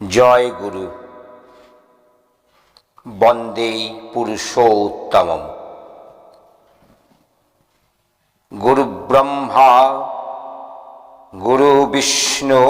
জয় গুরু। বন্দে পুরুষোত্তমম। গুরু ব্রহ্মা, গুরু বিষ্ণু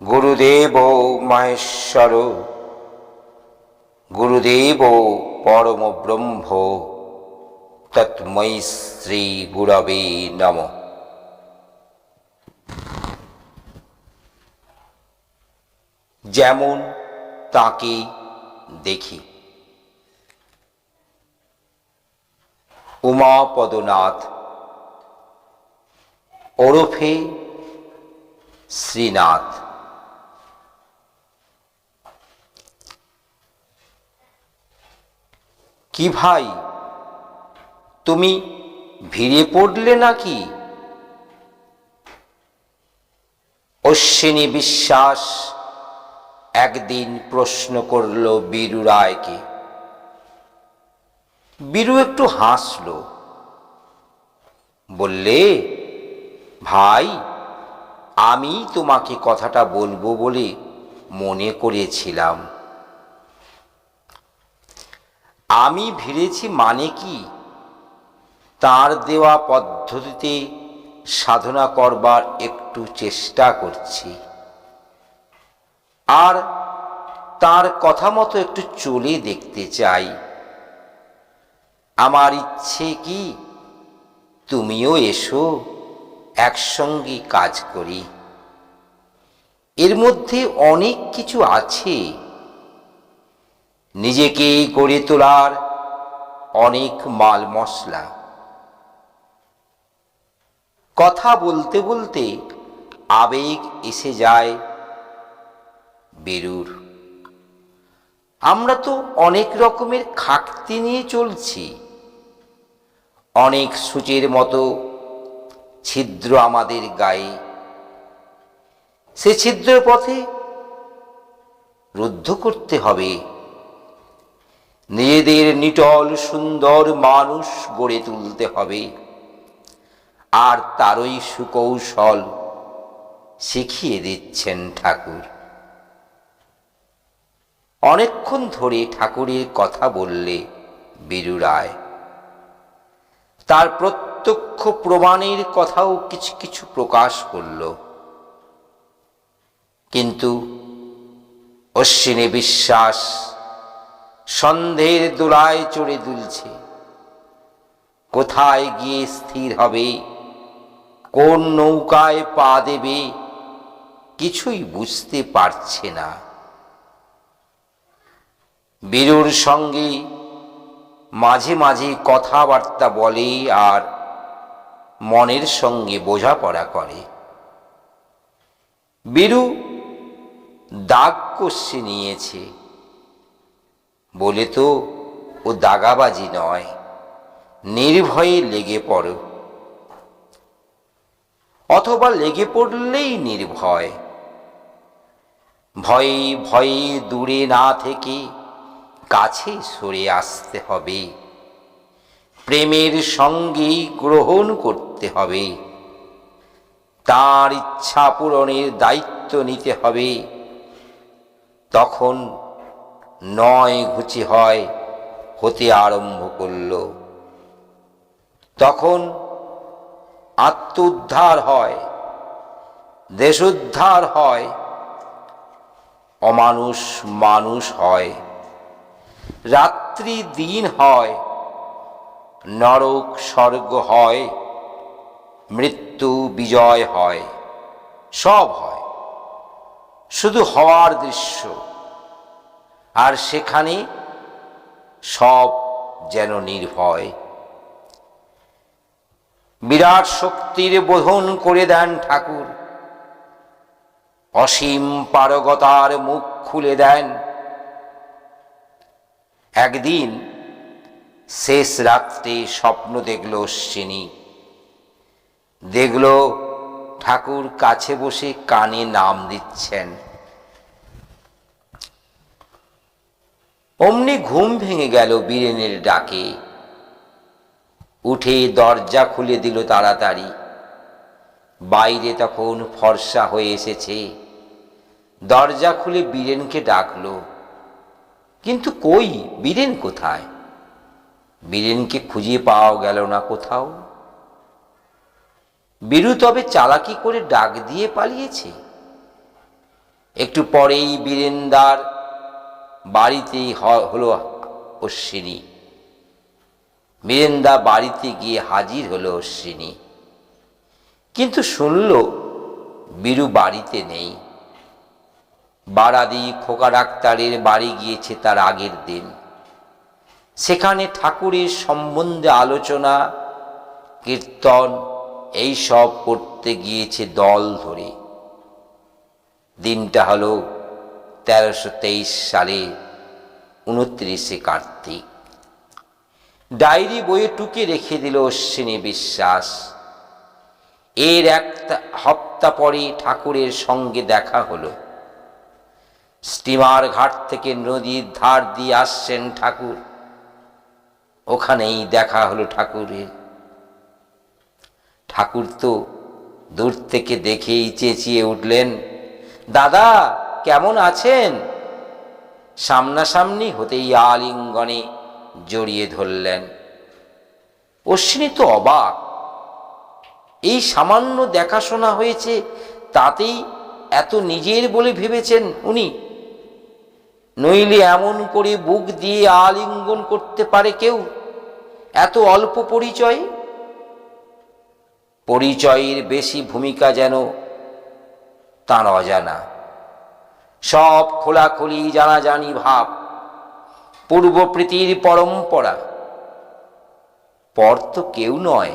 গুরুদেব মহেশ্বর গুরুদেব পরম ব্রহ্ম তৎমৈ শ্রী গুরবে নমঃ। যেমন তাকে দেখি। উমাপদনাথ ওরফে শ্রীনাথ। কি ভাই তুমি ভিড়ে পড়লে নাকি? অশ্বিনী বিশ্বাস একদিন প্রশ্ন করল, বীরু রায়কে বীরু একটু হাসল। বললে, ভাই আমি তোমাকে কথাটা বলব বলে মনে করেছিলাম। আমি ভিড়েছি মানে কি? তার দেওয়া পদ্ধতিতে সাধনা করবার একটু চেষ্টা করছি। আর তার কথা মতো একটু চলে দেখতে চাই। আমার ইচ্ছে কি? তুমিও এসো, একসঙ্গে কাজ করি। এর মধ্যে অনেক কিছু আছে। নিজেকে গড়ে তোলার অনেক মাল মশলা কথা বলতে বলতে আবেগ এসে যায় বেরুর। আমরা তো অনেক রকমের খাকতি নিয়ে চলছি। অনেক সূচের মতো ছিদ্র আমাদের গায়ে। সে ছিদ্র পথে রুদ্ধ করতে হবে। নিজেদের নিটল সুন্দর মানুষ গড়ে তুলতে হবে। আর তারই সুকৌশল শিখিয়ে দিচ্ছেন ঠাকুর। অনেকক্ষণ ধরে ঠাকুরের কথা বললে বীরু রায়। তার প্রত্যক্ষ প্রমাণের কথাও কিছু কিছু প্রকাশ করল। কিন্তু অশ্বিনী বিশ্বাস সন্দেহের দোলায় চড়ে দুলছে। কোথায় গিয়ে স্থির হবে? কোন নৌকায় পা দেবে? কিছুই বুঝতে পারছে না। বীরুর সঙ্গে মাঝে মাঝে কথাবার্তা বলে আর মনের সঙ্গে বোঝাপড়া করে। বীরু দাগ কষে নিয়েছে বলে তো ও দাগাবাজি নয়, নির্ভয়ে লেগে পড়ো। অথবা লেগে পড়লেই নির্ভয়। ভয়ে ভয়ে দূরে না থেকে কাছে সরে আসতে হবে। প্রেমের সঙ্গে গ্রহণ করতে হবে। তার ইচ্ছা পূরণের দায়িত্ব নিতে হবে। তখন নয় ঘুচি হয়, হতে আরম্ভ করল। তখন আত্মোদ্ধার হয়, দেশোদ্ধার হয়, অমানুষ মানুষ হয়। রাত্রি দিন হয়, নরক স্বর্গ হয়, মৃত্যু বিজয় হয়, সব হয়। শুধু হওয়ার দৃশ্য, আর সেখানে সব যেন নির্ভয়। বিরাট শক্তির বোধন করে দেন ঠাকুর। অসীম পারগতার মুখ খুলে দেন। একদিন শেষ রাত্রে স্বপ্ন দেখল অশ্বিনী। দেখল ঠাকুর কাছে বসে কানে নাম দিচ্ছেন। অমনি ঘুম ভেঙে গেল বীরেনের ডাকে। উঠে দরজা খুলে দিল তাড়াতাড়ি। বাইরে তখন ফর্সা হয়ে এসেছে। দরজা খুলে বীরেনকে ডাকলো। কিন্তু কই? বীরেন কোথায়? বীরেনকে খুঁজে পাওয়া গেল না কোথাও। বীরু তবে চালাকি করে ডাক দিয়ে পালিয়েছে। একটু পরেই বীরেন্দার বাড়িতেই হলো অশ্বিনী। বীরেন্দা বাড়িতে গিয়ে হাজির হলো অশ্বিনী। কিন্তু শুনল বীরু বাড়িতে নেই। বারাদি খোকা ডাক্তারের বাড়ি গিয়েছে তার আগের দিন। সেখানে ঠাকুরের সম্বন্ধে আলোচনা, কীর্তন, এই সব করতে গিয়েছে দল ধরে। দিনটা হলো তেরোশো তেইশ সালে উনত্রিশে কার্তিক। ডায়েরি বইয়ে টুকে রেখে দিল অশ্বিনী বিশ্বাস। এর একটা হপ্তা পরে ঠাকুরের সঙ্গে দেখা হলো। স্টিমার ঘাট থেকে নদীর ধার দিয়ে আসছেন ঠাকুর। ওখানেই দেখা হলো ঠাকুরের। ঠাকুর তো দূর থেকে দেখেই চেঁচিয়ে উঠলেন, দাদা, কেমন আছেন? সামনাসামনি হতেই আলিঙ্গনে জড়িয়ে ধরলেন। অশ্বিনী তো অবাক। এই সামান্য দেখাশোনা হয়েছে, তাতেই এত নিজের বলে ভেবেছেন উনি? নইলে এমন করে বুক দিয়ে আলিঙ্গন করতে পারে কেউ? এত অল্প পরিচয়? পরিচয়ের বেশি ভূমিকা যেন তার অজানা। সব খোলাখুলি জানাজানি ভাব পূর্বপ্রীতির পরম্পরা। পর তো কেউ নয়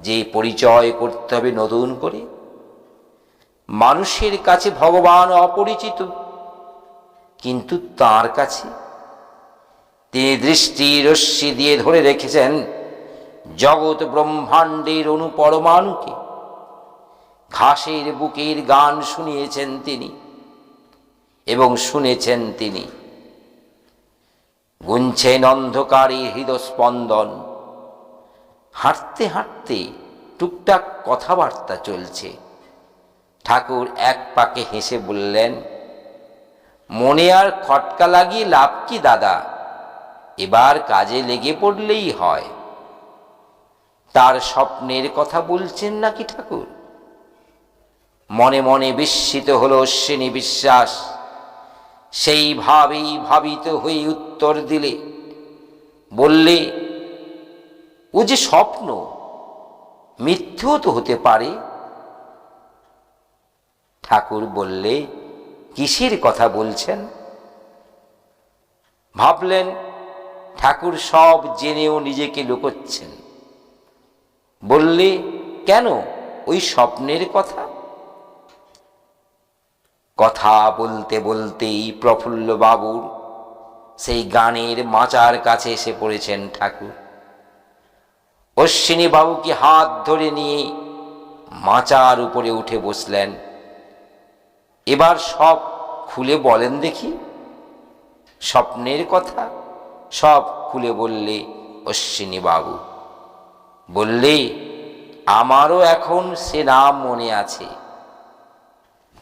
যে পরিচয় করতে হবে নতুন করে। মানুষের কাছে ভগবান অপরিচিত। কিন্তু তার কাছে তিনি দৃষ্টি রশ্মি দিয়ে ধরে রেখেছেন, জগৎ ব্রহ্মাণ্ডের অনুপরমাণুকে। ঘাসের বুকের গান শুনিয়েছেন তিনি এবং শুনেছেন তিনি। গুনছেন অন্ধকারে হৃদস্পন্দন। হাঁটতে হাঁটতে টুকটাক কথাবার্তা চলছে। ঠাকুর এক পাকে হেসে বললেন মনে আর খটকা লাগিয়ে লাভ কি, দাদা? এবার কাজে লেগে পড়লেই হয়। তার স্বপ্নের কথা বলছেন নাকি ঠাকুর? মনে মনে বিস্মিত হল অশ্বিনী বিশ্বাস। সেইভাবেই ভাবিত হয়ে উত্তর দিলে, বললে, ও যে স্বপ্ন, মিথ্যেও তো হতে পারে? ঠাকুর বললে কিসের কথা বলছেন? ভাবলেন, ঠাকুর সব জেনেও নিজেকে লুকোচ্ছেন। বললে, কেন ওই স্বপ্নের কথা? কথা বলতে বলতেই প্রফুল্ল বাবুর সেই গানের মাচার কাছে এসে পড়েছেন ঠাকুর। অশ্বিনী বাবুকে হাত ধরে নিয়ে মাচার উপরে উঠে বসলেন। এবার সব খুলে বলেন দেখি। স্বপ্নের কথা সব খুলে বললে, অশ্বিনী বাবু। বললে, আমারও এখন সে নাম মনে আছে।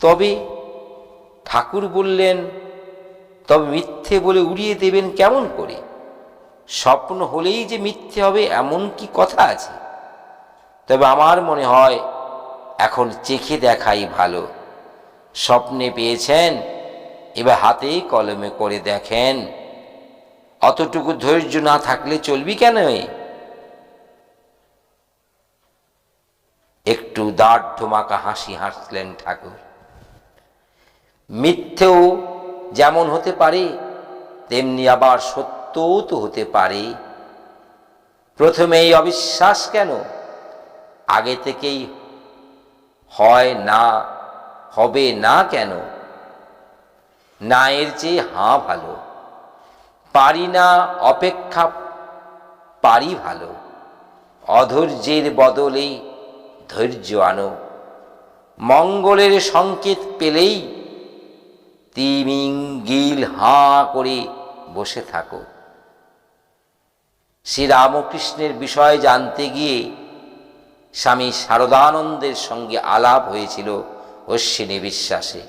তবে ঠাকুর বললেন, তবে মিথ্যে বলে উড়িয়ে দেবেন কেমন করে? স্বপ্ন হলেই যে মিথ্যে হবে এমন কি কথা আছে? তবে আমার মনে হয়, এখন চেখে দেখাই ভালো। স্বপ্নে পেয়েছেন, এবার হাতে কলমে করে দেখেন। অতটুকু ধৈর্য না থাকলে চলবি কেন একটু দাঁড় ধমাকা হাসি হাসলেন ঠাকুর। মিথ্যেও যেমন হতে পারে, তেমনি আবার সত্যও তো হতে পারে। প্রথমেই অবিশ্বাস কেন? আগে থেকেই হয় না হবে না কেন? না এর চেয়ে হাঁ ভালো। পারি না অপেক্ষা, পারি ভালো। অধৈর্যের বদলে ধৈর্য আনো। মঙ্গলের সংকেত পেলেই তিমিং গিল হাঁ করে বসে থাকো। শ্রীরামকৃষ্ণের বিষয় জানতে গিয়ে স্বামী শারদানন্দের সঙ্গে আলাপ হয়েছিল। অশ্বিনী বিশ্বাসে।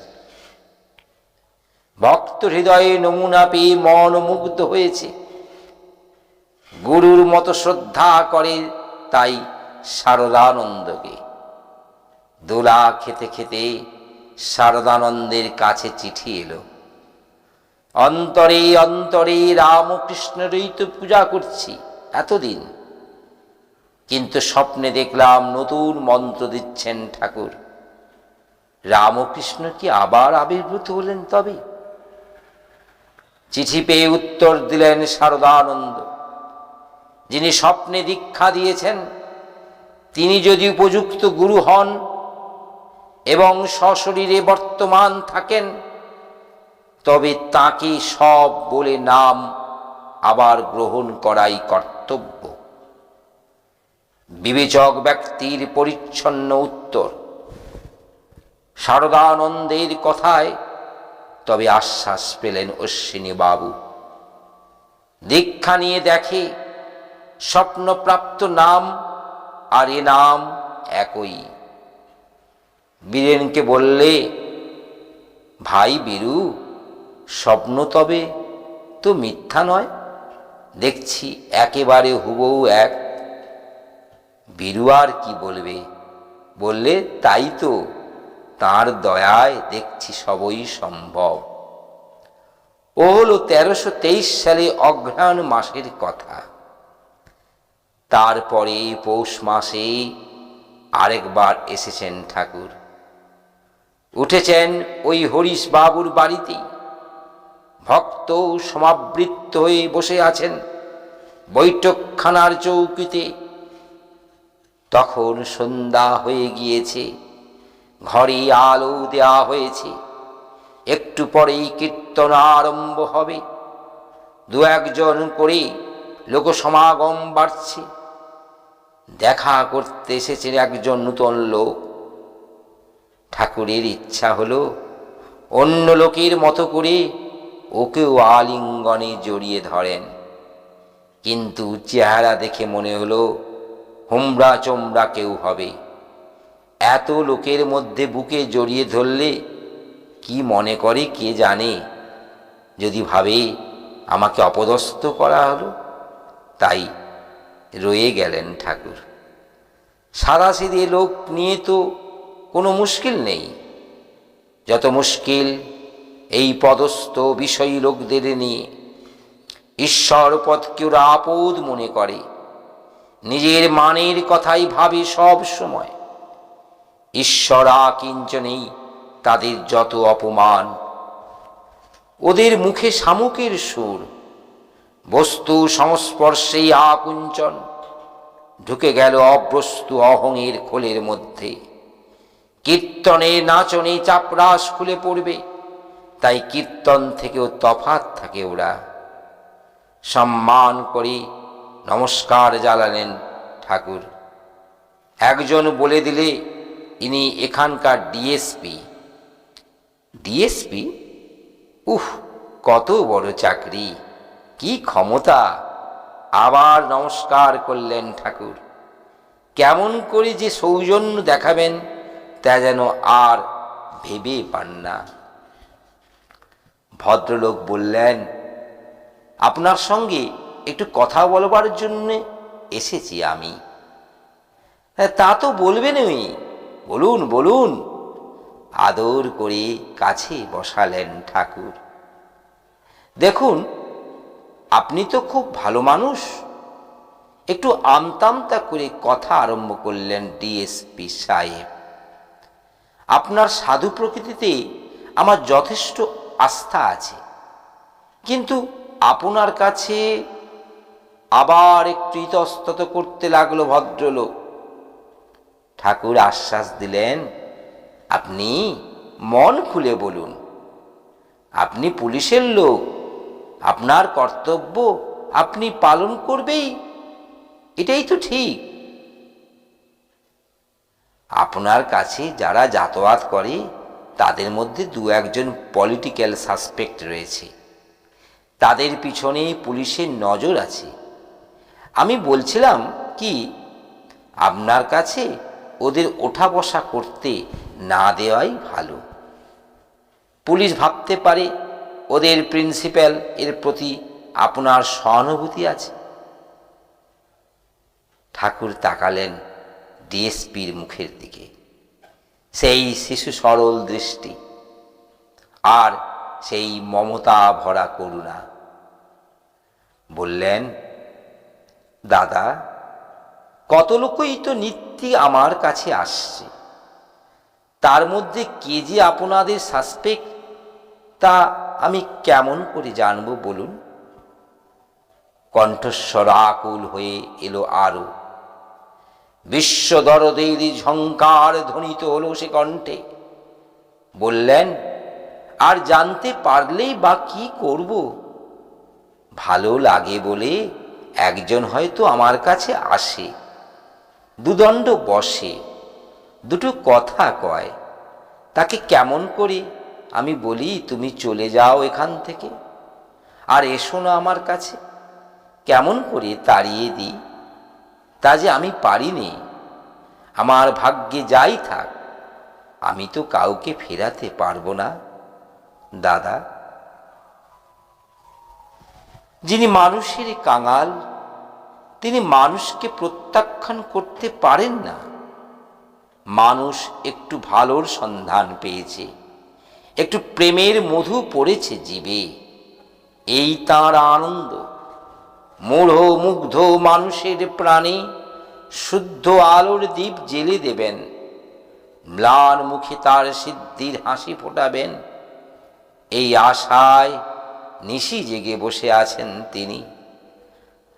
ভক্ত হৃদয়ে নমুনা পেয়ে মন মুগ্ধ হয়েছে। গুরুর মতো শ্রদ্ধা করে তাই শারদানন্দকে। দোলা খেতে খেতে শারদানন্দের কাছে চিঠি এলো। অন্তরে অন্তরে রামকৃষ্ণেরই তো পূজা করছি এতদিন। কিন্তু স্বপ্নে দেখলাম নতুন মন্ত্র দিচ্ছেন ঠাকুর। রামকৃষ্ণ কি আবার আবির্ভূত হলেন তবে? চিঠি পেয়ে উত্তর দিলেন শারদানন্দ, যিনি স্বপ্নে দীক্ষা দিয়েছেন, তিনি যদি উপযুক্ত গুরু হন এবং সশরীরে বর্তমান থাকেন, তবে তাকে সব বলে নাম আবার গ্রহণ করাই কর্তব্য। বিবেচক ব্যক্তির পরিচ্ছন্ন উত্তর। শারদানন্দের কথায় তবে আশ্বাস পেলেন অশ্বিনী বাবু। দীক্ষা নিয়ে দেখে স্বপ্নপ্রাপ্ত নাম আর এ নাম একই। বীরেনকে বললে, ভাই বীরু, স্বপ্ন তবে তো মিথ্যা নয়। দেখছি একেবারে হুবহু এক। বীরু আর কি বলবে? বললে, তাই তো। তার দয়ায় দেখছি সবই সম্ভব। ও হলো তেরোশো সালে অঘ্রাণ মাসের কথা। তারপরে পৌষ মাসে আরেকবার এসেছেন ঠাকুর। উঠেছেন ওই হরিশ বাবুর বাড়িতেই। ভক্ত সমাবৃত্ত হয়ে বসে আছেন বৈঠকখানার চৌকিতে। তখন সন্ধ্যা হয়ে গিয়েছে। ঘরে আলো দেয়া হয়েছে। একটু পরেই কীর্তন আরম্ভ হবে। দু একজন করে লোকসমাগম বাড়ছে। দেখা করতে এসেছেন একজন নূতন লোক। ঠাকুরের ইচ্ছা হলো অন্য লোকের মতো করে ওকেও আলিঙ্গনে জড়িয়ে ধরেন। কিন্তু চেহারা দেখে মনে হলো হোমরা চোমরা কেউ হবে। এত লোকের মধ্যে বুকে জড়িয়ে ধরলে কি মনে করে কে জানে? যদি ভাবে আমাকে অপদস্থ করা হলো, তাই রয়ে গেলেন ঠাকুর। সাদাসিদে লোক নিয়ে তো কোনো মুশকিল নেই। যত মুশকিল এই পদস্থ বিষয়ী লোকদের নিয়ে ঈশ্বর পথকে ওরা আপদ মনে করে। নিজের মানের কথাই ভাবে সব সময়। ঈশ্বরা কিঞ্চনেই তাদের যত অপমান। ওদের মুখে শামুকের সুর। বস্তু সংস্পর্শেই আকুঞ্চন। ঢুকে গেল অব্রস্তু অহংয়ের খোলের মধ্যে। কীর্তনে নাচনে চাপরাস খুলে পড়বে। তাই কীর্তন থেকেও তফাত থাকে ওরা। সম্মান করে নমস্কার জ্বালালেন ঠাকুর। একজন বলে দিলে ইনি এখানকার ডিএসপি ডিএসপি উহ কত বড় চাকরি। কি ক্ষমতা। আবার নমস্কার করলেন ঠাকুর। কেমন করে যে সৌজন্য দেখাবেন, তা যেন আর ভেবে পান না। ভদ্রলোক বললেন, আপনার সঙ্গে একটু কথা বলবার জন্য এসেছি আমি। তা তো বলবেনই। বলুন বলুন। আদর করে কাছে বসালেন ঠাকুর। দেখুন, আপনি তো খুব ভালো মানুষ। একটু আমতামতা করে কথা আরম্ভ করলেন ডিএসপি সাহেব। আপনার সাধু প্রকৃতিতে আমার যথেষ্ট আস্থা আছে। কিন্তু আপনার কাছে আবার একটু ইতস্তত করতে লাগল ভদ্রলোক। ঠাকুর আশ্বাস দিলেন, আপনি মন খুলে বলুন। আপনি পুলিশের লোক। আপনার কর্তব্য আপনি পালন করবেই। এটাই তো ঠিক। আপনার কাছে যারা যাতায়াত করে, তাদের মধ্যে দু একজন পলিটিক্যাল সাসপেক্ট রয়েছে। তাদের পিছনে পুলিশের নজর আছে। আমি বলছিলাম কি, আপনার কাছে ওদের ওঠা বসা করতে না দেওয়াই ভালো। পুলিশ ভাবতে পারে ওদের প্রিন্সিপাল এর প্রতি আপনার সহানুভূতি আছে। ঠাকুর তাকালেন ডিএসপির মুখের দিকে। সেই শিশু সরল দৃষ্টি আর সেই মমতা ভরা করুণা। বললেন, দাদা, কত লোকই তো নিত্যি আমার কাছে আসছে। তার মধ্যে কে যে আপনাদের সাসপেক্ট তা আমি কেমন করে জানব বলুন? কণ্ঠস্বর আকুল হয়ে এলো আরও। বিশ্ব দরদের ঝঙ্কার ধ্বনিত হলো সে কণ্ঠে। বললেন, আর জানতে পারলেই বা কি করব? ভালো লাগে বলে একজন হয়তো আমার কাছে আসে। দুদণ্ড বসে। দুটো কথা কয়, তাকে কেমন করে? আমি বলি, তুমি চলে যাও এখান থেকে। আর এসো না আমার কাছে। কেমন করে তাড়িয়ে দিই? তা যে আমি পারিনি। আমার ভাগ্যে যাই থাক। আমি তো কাউকে ফেরাতে পারব না। দাদা, যিনি মানুষের কাঙাল তিনি মানুষকে প্রত্যাখ্যান করতে পারেন না। মানুষ একটু ভালোর সন্ধান পেয়েছে। একটু প্রেমের মধু পড়েছে জীবে। এই তাঁর আনন্দ। মূঢ় মুগ্ধ মানুষের প্রাণে শুদ্ধ আলোর দ্বীপ জেলে দেবেন। ম্লান মুখে তার সিদ্ধির হাসি ফোটাবেন। এই আশায় নিশি জেগে বসে আছেন তিনি।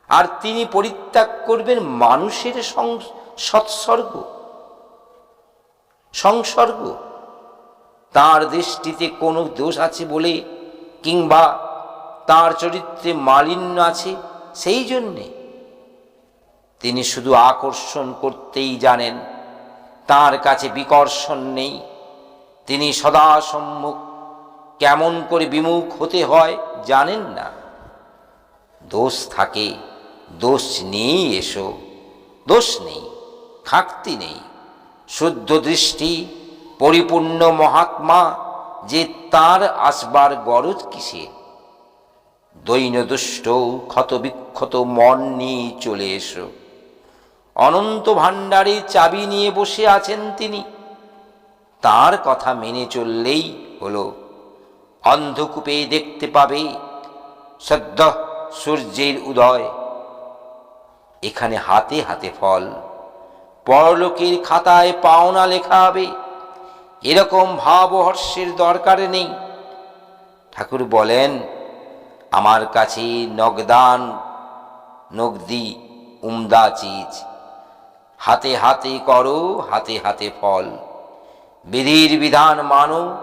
আর তিনি পরিত্যাগ করবেন মানুষের সৎসর্গ। সংসর্গ। তার দৃষ্টিতে কোনো দোষ আছে বলে কিংবা তার চরিত্রে মালিন্য আছে, সেই জন্যে তিনি শুধু আকর্ষণ করতেই জানেন, তার কাছে বিকর্ষণ নেই। তিনি সদা সম্মুখ কেমন করে বিমুখ হতে হয় জানেন না। দোষ থাকে। দোষ নিয়েই এসো, দোষ নেই খাকতি নেই। শুদ্ধ দৃষ্টি, পরিপূর্ণ মহাত্মা, যে তার আসবার গরজ কিসের দৈনদুষ্ট ক্ষতবিক্ষত মন নিয়ে চলে এসো। অনন্ত ভাণ্ডারের চাবি নিয়ে বসে আছেন তিনি। তার কথা মেনে চললেই হলো। অন্ধকূপে দেখতে পাবে। সদ্য সূর্যের উদয়। এখানে হাতে হাতে ফল। পরলোকের খাতায় পাওনা লেখা হবে। এরকম ভাবহর্ষের দরকার নেই। ঠাকুর বলেন, আমার কাছে নগদান, নগদি, উমদা চিজ। হাতে হাতে করো, হাতে হাতে ফল। বিধির বিধান মানো,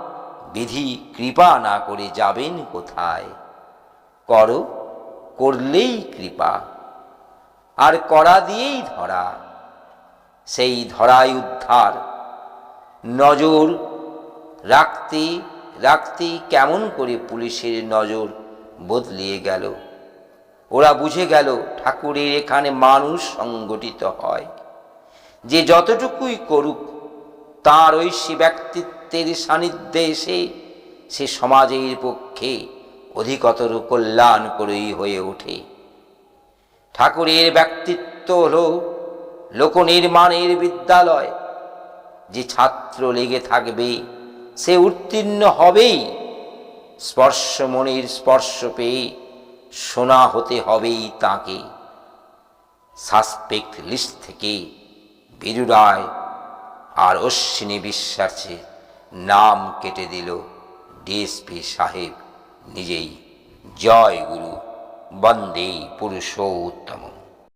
বিধি কৃপা না করে যাবেন কোথায়? করো, করলেই কৃপা। আর করা দিয়েই ধরা। সেই ধরাই উদ্ধার। নজর রাখতে রাখতে কেমন করে পুলিশের নজর বদলিয়ে গেল? ওরা বুঝে গেল ঠাকুরের এখানে মানুষ সংগঠিত হয়। যে যতটুকুই করুক, তার ঐশী ব্যক্তিত্বের সান্নিধ্যে এসে সে সমাজের পক্ষে অধিকতর কল্যাণ করেই হয়ে ওঠে। ঠাকুরের ব্যক্তিত্ব হল লোকনির্মাণের বিদ্যালয়। যে ছাত্র লেগে থাকবে, সে উত্তীর্ণ হবেই। স্পর্শমণির স্পর্শ পেয়ে শোনা হতে হবেই তাকে। সাসপেক্ট লিস্ট থেকে বীরু রায় আর অশ্বিনী বিশ্বাসের নাম কেটে দিল ডিএসপি সাহেব নিজেই। জয় গুরু। বন্দে পুরুষোত্তম